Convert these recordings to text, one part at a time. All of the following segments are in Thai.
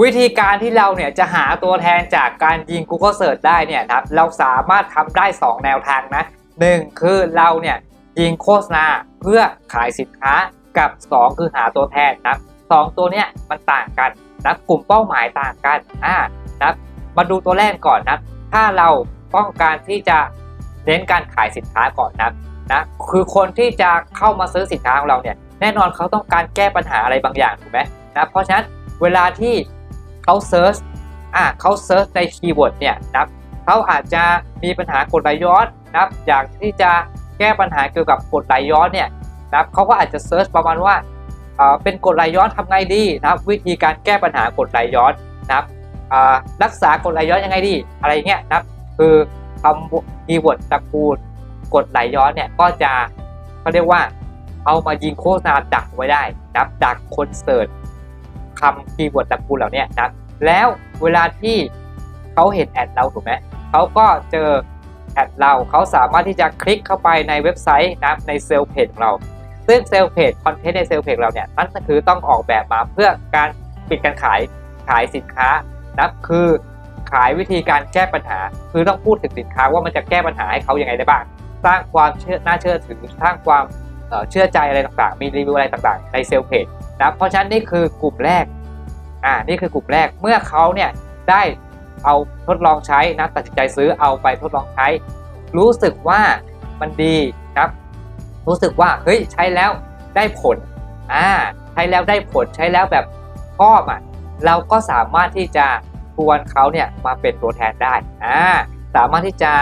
วิธีการที่เราเนี่ยจะหาตัวแทนจากการยิง Google Search ได้เนี่ยครับเราสามารถทำได้ 2 แนวทางนะหนึ่งคือเราเนี่ยยิงโฆษณาเพื่อขายสินค้ากับ 2 คือหาตัวแทนนะสองตัวเนี้ยมันต่างกันนะกลุ่มเป้าหมายต่างกันอ่านะมาดูตัวแรกก่อนนะถ้าเราต้องการที่จะเน้นการขายสินค้าก่อนนะนะคือคนที่จะเข้ามาซื้อสินค้าของเราเนี่ยแน่นอนเขาต้องการแก้ปัญหาอะไรบางอย่างถูกไหมนะเพราะฉะนั้นเวลาที่ เขาเซิร์ชอ่าเขาเซิร์ชในคีย์เวิร์ดเนี่ยนะเขาอาจจะมีปัญหากดไหลย้อนนะอยากที่จะแก้ปัญหาเกี่ยวกับกดไหลย้อนเนี่ยนะเขาก็อาจจะเซิร์ชประมาณว่าเอ่อเป็นกดไหลย้อนทำไงดีนะครับ วิธีการแก้ปัญหากดไหลย้อนนะครับอ่ารักษากดไหลย้อนยังไงดีอะไรเงี้ยนะครับ คือคำคีย์เวิร์ดตระกูลกดไหลย้อนเนี่ยก็จะเขาเรียกว่าเอามายิงโฆษณาดักไว้ได้นะครับดักคนเสิร์ช คำคีย์เวิร์ดตระกูลเหล่านี้นะครับแล้วเวลาที่เขาเห็นแอดเราถูกไหมเขาก็เจอแอดเราเขาสามารถที่จะคลิกเข้าไปในเว็บไซต์นะในเซลล์เพจของเรา ซึ่งเซลล์เพจคอนเทนต์ในเซลล์เพจเราเนี่ยนั่นก็คือต้องออกแบบมาเพื่อการปิดการขายขายสินค้านะครับคือขายวิธีการแก้ปัญหา คือต้องพูดถึงสินค้าว่ามันจะแก้ปัญหาให้เขายังไงได้บ้าง สร้างความเชื่อน่าเชื่อถือสร้างความเอ่อเชื่อใจอะไรต่างๆ มีรีวิวอะไรต่างๆ ในเซลล์เพจ นะครับเพราะฉะนั้นนี่คือกลุ่มแรกอ่านี่คือกลุ่มแรกเมื่อเขาเนี่ยได้เอาทดลองใช้นะตัดสินใจซื้อเอาไปทดลองใช้ รู้สึกว่ามันดีครับ รู้สึกว่าเฮ้ยใช้แล้วได้ผลอ่าใช้แล้วได้ผลใช้แล้วแบบชอบอะเราก็สามารถที่จะชวนเขาเนี่ยมาเป็นตัวแทนได้อ่าสามารถที่จะ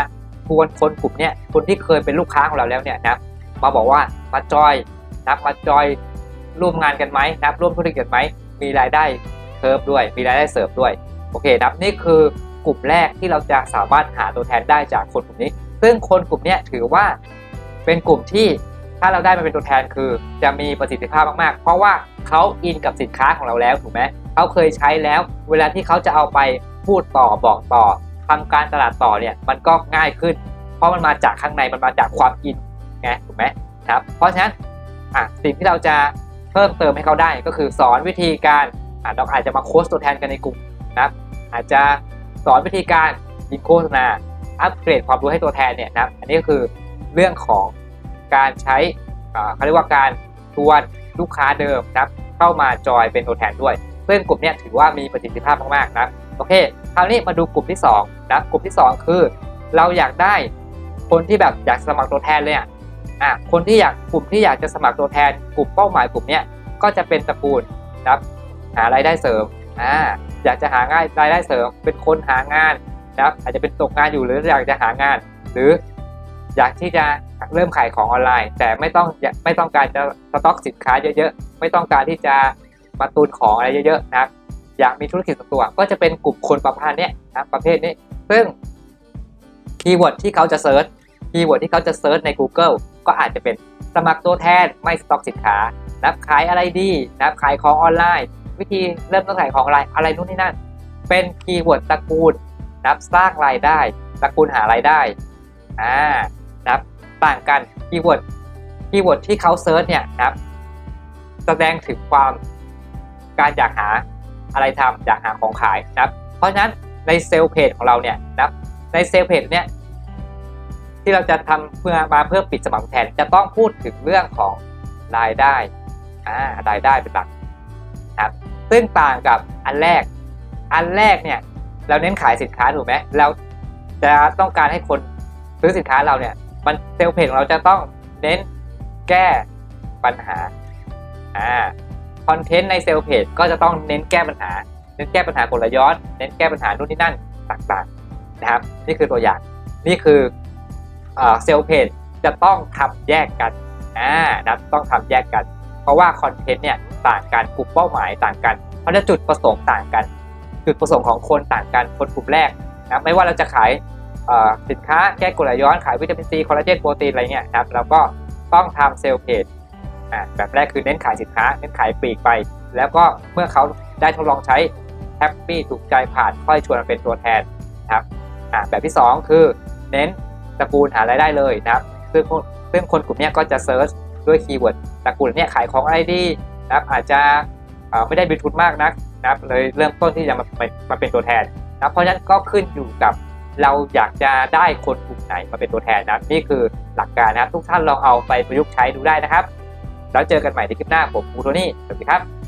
ชวนคนกลุ่มเนี่ยคนที่เคยเป็นลูกค้าของเราแล้วเนี่ยนะมาบอกว่ามาจอยนะมาจอย ร่วมงานกันไหมนะครับร่วมธุรกิจกันไหมมีรายได้เพิ่มด้วย มีรายได้เสริมด้วยโอเคนะครับนี่คือกลุ่มแรกที่เราจะสามารถหาตัวแทนได้จากคนกลุ่มนี้ ซึ่งคนกลุ่มนี้ถือว่าเป็นกลุ่มที่ถ้าเราได้มาเป็นตัวแทนคือ จะมีประสิทธิภาพมากๆ เพราะว่าเขาอินกับสินค้าของเราแล้วถูกไหมเขาเคยใช้แล้ว เวลาที่เขาจะเอาไปพูดต่อบอกต่อทำการตลาดต่อเนี่ยมันก็ง่ายขึ้น เพราะมันมาจากข้างในมันมาจากความอินไงถูกไหมครับเพราะฉะนั้นสิ่งที่เราจะ เพิ่มเติมให้เขาได้ก็คือสอนวิธีการเราอาจจะมาโค้ชตัวแทนกันในกลุ่มนะครับอาจจะสอนวิธีการยิงโฆษณาอัปเกรดความรู้ให้ตัวแทนเนี่ยนะครับอันนี้ก็คือเรื่องของการใช้เขาเรียกว่าการชวนลูกค้าเดิมนะครับเข้ามาจอยเป็นตัวแทนด้วย ซึ่งกลุ่มนี้ถือว่ามีประสิทธิภาพมากๆนะโอเคคราวนี้มาดูกลุ่มที่2นะครับกลุ่มที่ 2 คือ เราอยากได้คนที่แบบอยากสมัครตัวแทนเลยอะ อะคนที่อยากกลุ่มที่อยากจะสมัครตัวแทนกลุ่มเป้าหมายกลุ่มเนี้ยก็จะเป็นตระกูลนะครับหารายได้เสริมอ่าอยากจะหาง่ายรายได้เสริม เป็นคนหางานนะครับอาจจะเป็นตกงานอยู่หรืออยากจะหางาน หรืออยากที่จะเริ่มขายของออนไลน์ แต่ไม่ต้องไม่ต้องการจะสต็อกสินค้าเยอะๆ ไม่ต้องการที่จะมาตุนของอะไรเยอะๆนะครับอยากมีธุรกิจส่วนตัว ก็จะเป็นกลุ่มคนประเภทเนี้นะประเภทนี้ ซึ่งคีย์เวิร์ดที่เขาจะเซิร์ชคีย์เวิร์ดที่เขาจะเซิร์ชใน Google ก็อาจจะเป็นสมัครตัวแทนไม่สต็อกสินค้า นับขายอะไรดี นับขายของออนไลน์ วิธีเริ่มต้นขายของออนไลน์อะไรนู่นนี่นั่น เป็นคีย์เวิร์ดตระกูล นับสร้างรายได้ตระกูลหารายได้อ่านับต่างกันคีย์เวิร์ดคีย์เวิร์ดที่เขาเซิร์ชเนี่ยนับแสดงถึงความการอยากหาอะไรทำอยากหาของขายนะครับ เพราะฉะนั้นในเซลล์เพจของเราเนี่ยนับในเซลล์เพจเนี่ย ที่เราจะทำเพื่อมาเพื่อปิดสมัครแทนจะต้องพูดถึงเรื่องของรายได้อ่ารายได้เป็นหลักครับซึ่งต่างกับอันแรก อันแรกเนี่ยเราเน้นขายสินค้าถูกไหมเราจะต้องการให้คนซื้อสินค้าเราเนี่ยมันเซลล์เพจของเราจะต้องเน้นแก้ปัญหาอ่าคอนเทนต์ในเซลล์เพจก็จะต้องเน้นแก้ปัญหา เน้นแก้ปัญหากลย้อน เน้นแก้ปัญหานู่นนี่นั่นต่างๆนะครับ นี่คือตัวอย่าง นี่คือ เซลล์เพจจะต้องทำแยกกันอ่านะต้องทำแยกกัน เพราะว่าคอนเทนต์เนี่ยต่างกันกลุ่มเป้าหมายต่างกัน เพราะฉะนั้นจุดประสงค์ต่างกัน จุดประสงค์ของคนต่างกันคนกลุ่มแรกนะไม่ว่าเราจะขายสินค้าแก้กรดไหลย้อนขายวิตามินซีคอลลาเจนโปรตีนอะไรเนี่ยนะครับเราก็ต้องทำเซลล์เพจแบบแรกคือเน้นขายสินค้า เน้นขายปลีกไป แล้วก็เมื่อเขาได้ทดลองใช้แฮปปี้ถูกใจผ่านค่อยชวนมาเป็นตัวแทนนะครับแบบที่สองคือเน้น ตระกูลหารายได้เลยนะครับซึ่งคนซึ่งคนกลุ่มนี้ก็จะเซิร์ชด้วยคีย์เวิร์ดตระกูลเนี้ยขายของอะไรดีนะครับอาจจะไม่ได้มีทุนมากนักนะครับเลยเริ่มต้นที่จะมาเป็นมาเป็นตัวแทนนะเพราะฉะนั้นก็ขึ้นอยู่กับเราอยากจะได้คนกลุ่มไหนมาเป็นตัวแทนนะนี่คือหลักการนะครับ ทุกท่านลองเอาไปประยุกต์ใช้ดูได้นะครับ แล้วเจอกันใหม่ในคลิปหน้าผมปูโทนี่สวัสดีครับ